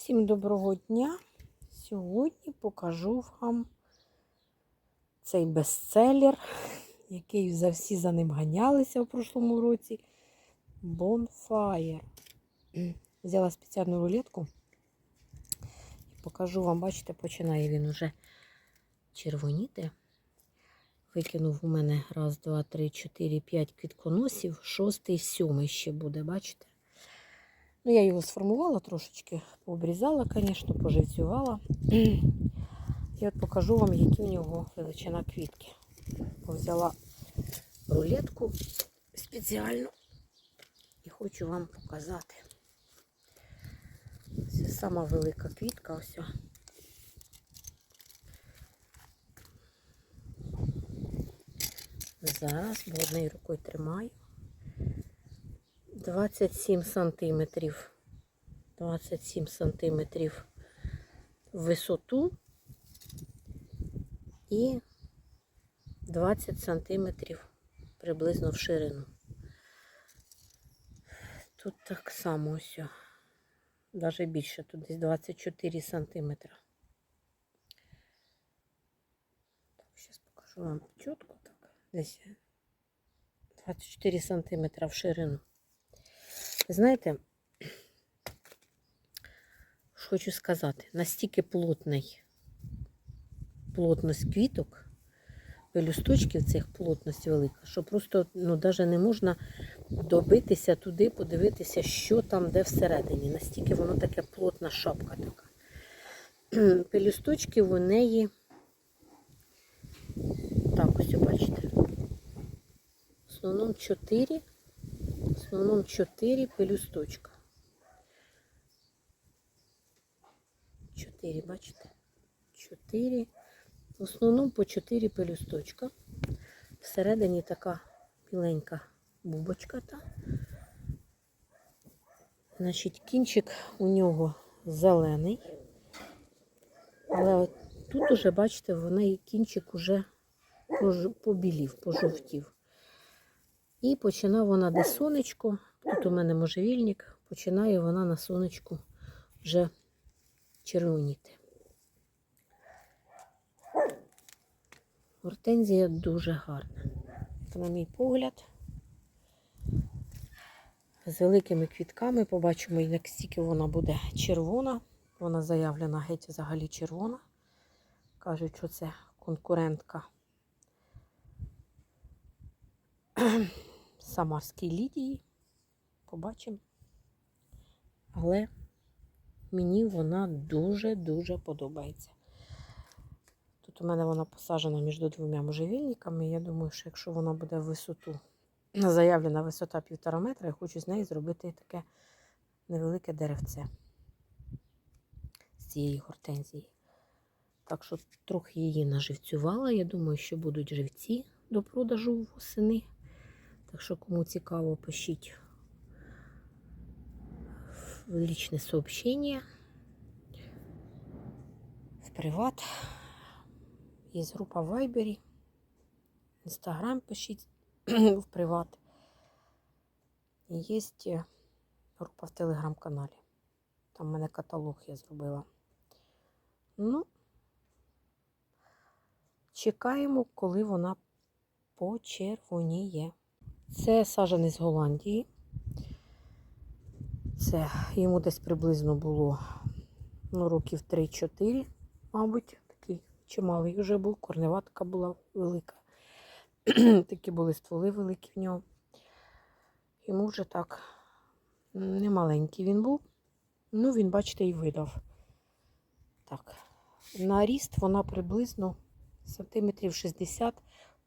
Всім доброго дня! Сьогодні покажу вам цей бестселер, який за всі за ним ганялися в прошлому році. Bonfire. Взяла спеціальну рулетку і покажу вам, бачите, починає він уже червоніти. Викинув у мене раз, два, три, чотири, п'ять квітконосів, шостий, сьомий ще буде, бачите? Ну, я його сформувала трошечки, пообрізала, звісно, поживцювала. І от покажу вам, які в нього величина квітки. Взяла рулетку спеціально і хочу вам показати. Це сама велика квітка. Ось. Зараз бо рукою тримаю. 27 сантиметрів. 27 сантиметрів висоту і 20 сантиметрів приблизно в ширину. Тут так само ось. Навіть більше, тут десь 24 сантиметра. Зараз покажу вам чітко так. Десь 24 сантиметра в ширину. Знаєте, хочу сказати, настільки плотний плотність квіток, пелюсточків цих плотність велика, що просто ну, навіть не можна добитися туди, подивитися, що там, де всередині. Настільки воно таке плотна шапка така. Пелюсточки у неї, так, ось бачите, в основному 4 в основному 4 пелюсточка. 4, бачите? 4. В основному по 4 пелюсточка. Всередині така біленька бубочка. Та. Значить, кінчик у нього зелений. Але тут уже, бачите, вона кінчик уже побілів, пожовтів. І починає вона де сонечко. Тут у мене можжевільник, починає вона на сонечку вже червоніти. Гортензія дуже гарна. На мій погляд, з великими квітками побачимо, як стільки вона буде червона. Вона заявлена геть взагалі червона. Кажуть, що це конкурентка Самарській Лідії. Побачимо. Але мені вона дуже-дуже подобається. Тут у мене вона посаджена між двома можжевільниками. Я думаю, що якщо вона буде в висоту, заявлена висота півтора метра, я хочу з неї зробити таке невелике деревце з цієї гортензії. Так що трохи її наживцювала. Я думаю, що будуть живці до продажу восени. Так що, кому цікаво, пишіть в личне сообщение, в приват. Є група в Вайбері, Інстаграм пишіть в приват. Є група в телеграм-каналі. Там в мене каталог я зробила. Ну, чекаємо, коли вона почервоніє. Це сажений з Голландії. Це йому десь приблизно було ну, років 3-4, мабуть, такий чималий вже був, корнева така була велика. Такі були стволи великі в нього. Йому вже так немаленький він був. Ну, він, бачите, і видав. Так, на ріст вона приблизно сантиметрів 60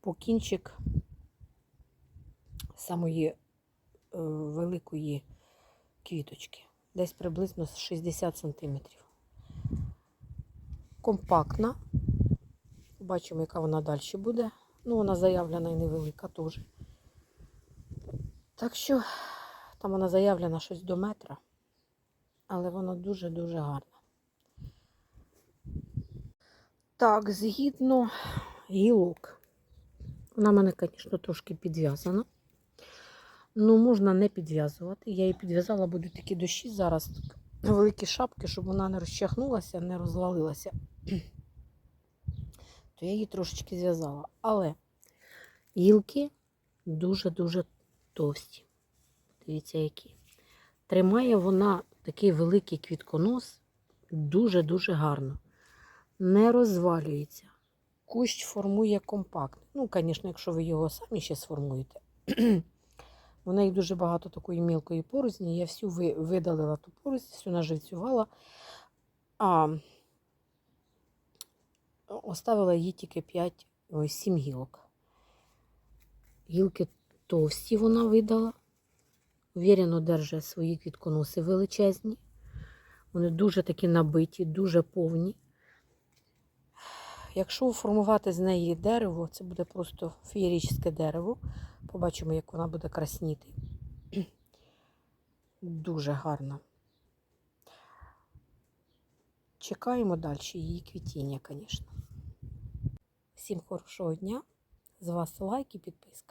по кінчик самої е, великої квіточки. Десь приблизно 60 см. Компактна. Бачимо, яка вона далі буде. Ну, вона заявлена і невелика теж. Так що, там вона заявлена щось до метра, але вона дуже-дуже гарна. Так, згідно гілок. Вона мене, звісно, трошки підв'язана. Ну, можна не підв'язувати. Я її підв'язала, будуть такі дощі зараз. великі шапки, щоб вона не розчахнулася, не розвалилася. То я її трошечки зв'язала. Але гілки дуже-дуже товсті. Дивіться, які. Тримає вона такий великий квітконос дуже-дуже гарно. Не розвалюється. Кущ формує компактно. Ну, звісно, якщо ви його самі ще сформуєте. У неї дуже багато такої мілкої порозні. Я всю видалила ту порознь, всю наживцювала, а оставила їй тільки 5, ой, 7 гілок. Гілки товсті вона видала. Вірено держить свої квітконоси величезні. Вони дуже такі набиті, дуже повні. Якщо формувати з неї дерево, це буде просто феєрічне дерево. Побачимо, як вона буде красніти. Дуже гарно. Чекаємо далі її квітіння, звісно. Всім хорошого дня. З вас лайк і підписка.